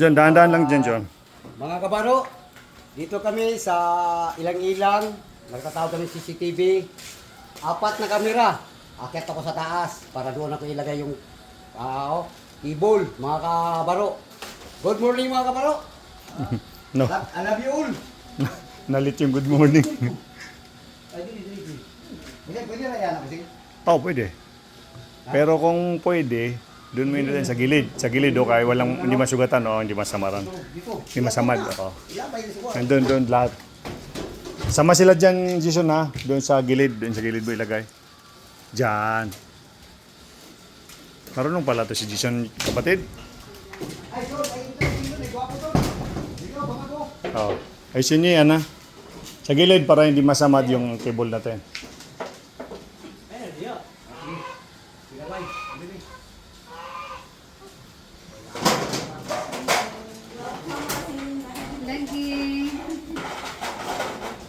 John, dahan-dahan lang dyan, John. Mga kabaro, dito kami sa ilang-ilang. Nagtatawag kami CCTV. Apat na kamera. Akit ako sa taas para doon ako ilagay yung uh, cable, mga kabaro. Good morning mga kabaro. No, I love you all. nalit yung good morning. Pwede, pwede na yan. Sige. Oo, pwede. Pero kung pwede, doon mo yun sa gilid. Sa gilid, oh, o kaya walang, hindi masugatan, o, hindi masamaran. Hindi masamad, o. Nandun, doon lahat. Sama sila dyan, Jason, ha? Doon sa gilid, doon sa gilid mo ilagay. Diyan. Marunong pala to si Jason, kapatid. Oh. Ayusin niyo yan, ha? Sa gilid para hindi masamad yung cable natin.